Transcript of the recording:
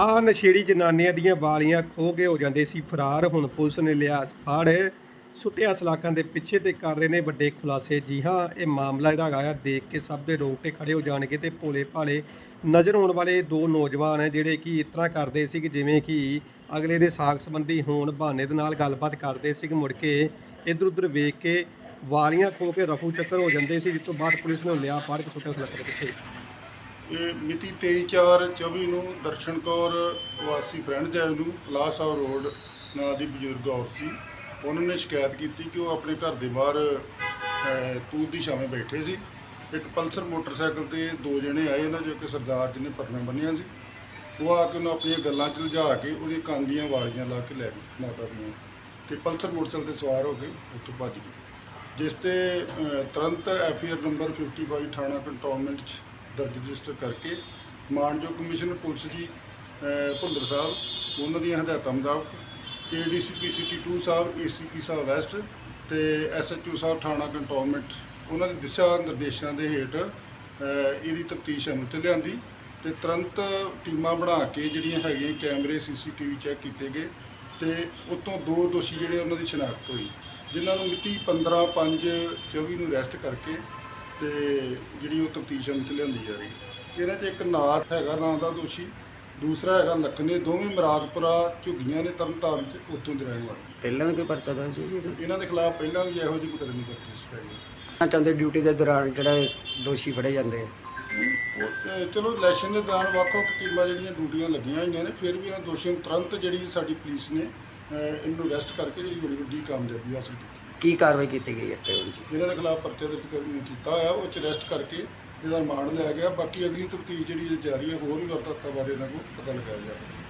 ਆ ਨਸ਼ੇੜੀ ਜਨਾਨੀਆਂ ਦੀਆਂ ਵਾਲੀਆਂ ਖੋ ਕੇ ਹੋ ਜਾਂਦੇ ਸੀ ਫਰਾਰ। ਹੁਣ ਪੁਲਿਸ ਨੇ ਲਿਆ ਫੜ। ਸੁੱਟਿਆ ਸਲਾਖਾਂ ਦੇ ਪਿੱਛੇ ਤੇ ਕਰ ਰਹੇ ਨੇ ਵੱਡੇ ਖੁਲਾਸੇ। ਜੀ ਹਾਂ, ਇਹ ਮਾਮਲਾ ਜਿਹੜਾ ਹੈਗਾ ਆ। ਦੇਖ ਕੇ ਸਭ ਦੇ ਰੋਂਗਟੇ ਖੜੇ ਹੋ ਜਾਣਗੇ ਤੇ ਭੋਲੇ ਭਾਲੇ ਨਜ਼ਰ ਆਉਣ ਵਾਲੇ ਦੋ ਨੌਜਵਾਨ ਹੈ ਜਿਹੜੇ ਕਿ ਇਸ ਤਰ੍ਹਾਂ ਕਰਦੇ ਸੀ ਕਿ ਜਿਵੇਂ ਕਿ ਅਗਲੇ ਦੇ ਸਾਖ ਸੰਬੰਧੀ ਹੋਣ ਬਹਾਨੇ ਦੇ ਨਾਲ ਗੱਲਬਾਤ ਕਰਦੇ ਸੀ ਕਿ ਮੁੜ ਕੇ ਇਧਰ ਉਧਰ ਵੇਖ ਕੇ ਵਾਲੀਆਂ ਖੋ ਕੇ ਰਫੂ ਚੱਕਰ ਹੋ ਜਾਂਦੇ ਸੀ, ਜਿਸ ਤੋਂ ਬਾਅਦ ਪੁਲਿਸ ਨੇ ਲਿਆ ਫੜ ਕੇ ਸੁੱਟਿਆ ਸਲਾਖਾਂ ਦੇ ਪਿੱਛੇ। ਇਹ ਮਿਤੀ 23/4/24 ਨੂੰ ਦਰਸ਼ਨ ਕੌਰ ਵਾਸੀ ਫਰੈਂਡ ਜੈਵ ਨੂੰ ਕਲਾਸ ਆਫ ਰੋਡ ਨਾਂ ਦੀ ਬਜ਼ੁਰਗ ਔਰਤ ਸੀ। ਉਹਨਾਂ ਨੇ ਸ਼ਿਕਾਇਤ ਕੀਤੀ ਕਿ ਉਹ ਆਪਣੇ ਘਰ ਦੇ ਬਾਹਰ ਤੂਤ ਦੀ ਛਾਵੇਂ ਬੈਠੇ ਸੀ। ਇੱਕ ਪਲਸਰ ਮੋਟਰਸਾਈਕਲ ਤੇ ਦੋ ਜਣੇ ਆਏ ਉਹਨਾਂ ਜੋ ਕਿ ਸਰਦਾਰ ਜੀ ਨੇ ਪਰਨਾ ਬੰਨਿਆ ਸੀ। ਉਹ ਆ ਕੇ ਉਹਨੂੰ ਆਪਣੀਆਂ ਗੱਲਾਂ 'ਚ ਉਲਝਾ ਕੇ ਉਹਦੇ ਕੰਨ ਦੀਆਂ ਵਾਲੀਆਂ ਲਾ ਕੇ ਲੈ ਗਏ ਮਾਤਾ ਦੀਆਂ ਤੇ ਪਲਸਰ ਮੋਟਰਸਾਈਕਲ ਤੇ ਸਵਾਰ ਹੋ ਕੇ ਉੱਥੋਂ ਭੱਜ ਗਏ ਜਿਸ ਤੇ ਅਹ, ਤੁਰੰਤ ਐਫਆਈਆਰ ਨੰਬਰ 55 ਥਾਣਾ ਕੰਟੋਨਮੈਂਟ 'ਚ ਦਰਜ ਰਜਿਸਟਰ ਕਰਕੇ ਮਾਨਯੋਗ ਕਮਿਸ਼ਨਰ ਪੁਲਿਸ ਜੀ ਅਹ, ਭੁੱਲਰ ਸਾਹਿਬ ਉਹਨਾਂ ਦੀਆਂ ਹਦਾਇਤਾਂ ਮੁਤਾਬਕ ADCP city 2 Sahib ACP Sahib west ਤੇ ਐਸਐਚਓ ਸਾਹਿਬ ਥਾਣਾ ਕੰਟੋਨਮੈਂਟ ਉਹਨਾਂ ਦੇ ਦਿਸ਼ਾ ਨਿਰਦੇਸ਼ਾਂ ਦੇ ਹੇਠ ਇਹਦੀ ਤਫਤੀਸ਼ ਅਮਲ ਤੇ ਲਿਆਂਦੀ ਤੇ ਤੁਰੰਤ ਟੀਮਾਂ ਬਣਾ ਕੇ ਜਿਹੜੀਆਂ ਹੈਗੀਆਂ ਕੈਮਰੇ ਸੀਸੀਟੀਵੀ ਚੈੱਕ ਕੀਤੇ ਗਏ ਤੇ ਉਤੋਂ ਦੋ ਦੋਸ਼ੀ ਜਿਹੜੇ ਉਹਨਾਂ ਦੀ ਸ਼ਨਾਖਤ ਹੋਈ ਜਿਨ੍ਹਾਂ ਨੂੰ ਮਿਤੀ 15 5 24 ਨੂੰ ਅਰੈਸਟ ਕਰਕੇ ਤੇ ਜਿਹੜੀ ਉਹ ਅਮਲ ਚ ਲਿਆਂਦੀ ਜਾ ਰਹੀ। ਇਹਨਾਂ 'ਚ ਇੱਕ ਨਾਥ ਹੈਗਾ ਨਾਂ ਦਾ ਦੋਸ਼ੀ। ਦੂਸਰਾ ਹੈਗਾ ਲਖਨੇ ਦੋਵੇਂ ਮਰਾਦਪੁਰਾ ਝੁੱਗੀਆਂ ਨੇ ਤਰਨਤਾਰਨ ਚ ਉੱਥੋਂ ਦੇ ਰਹਿਣ ਵਾਲੇ। ਪਹਿਲਾਂ ਵੀ ਕੋਈ ਪਰਚਾ ਦਰਜ ਸੀ ਇਹਦਾ? ਇਹਨਾਂ ਦੇ ਖਿਲਾਫ ਪਹਿਲਾਂ ਵੀ ਇਹੋ ਜਿਹੀ ਮੁਕੱਦਮੇ ਦਰਜ ਹੈ ਨਾ ਚਾਹੁੰਦੇ ਡਿਊਟੀ ਦੇ ਦੌਰਾਨ ਜਿਹੜਾ ਇਹ ਦੋਸ਼ੀ ਫੜੇ ਜਾਂਦੇ ਆ। ਉਹ ਤੇ ਚਲੋ ਇਲੈਕਸ਼ਨ ਦੇ ਦੌਰਾਨ ਵੱਖ-ਵੱਖ ਟੀਮਾਂ ਜਿਹੜੀਆਂ ਡਿਊਟੀਆਂ ਲੱਗੀਆਂ ਹੋਈਆਂ ਨੇ ਫਿਰ ਵੀ ਇਹਨਾਂ ਦੋਸ਼ੀਆਂ ਨੂੰ ਤੁਰੰਤ ਜਿਹੜੀ ਸਾਡੀ ਪੁਲਿਸ ਨੇ ਅਹ, ਇਹਨੂੰ ਅਰੈਸਟ ਕਰਕੇ ਜਿਹੜੀ ਬੜੀ ਵੱਡੀ ਕਾਮਯਾਬੀ ਹਾਸਲ ਕੀਤੀ। ਕੀ ਕਾਰਵਾਈ ਕੀਤੀ ਗਈ ਹੈ ਤੇ ਹੁਣ ਜੀ? ਇਹਨਾਂ ਦੇ ਖਿਲਾਫ ਪਰਚਾ ਦਰਜ ਕਰ- ਕੀਤਾ ਹੋਇਆ, ਉਹ ਚ ਅਰੈਸਟ ਕਰਕੇ ਇਹਦਾ ਰਿਮਾਂਡ ਲਿਆ ਗਿਆ। ਬਾਕੀ ਅਗਲੀ ਤਫਤੀਸ਼ ਜਿਹੜੀ ਹੈ ਜਾਰੀ ਹੈ, ਹੋਰ ਵੀ ਵਰਤਾਂ ਬਾਰੇ ਇਹਨਾਂ ਨੂੰ ਪਤਾ ਲਗਾਇਆ ਜਾਵੇ।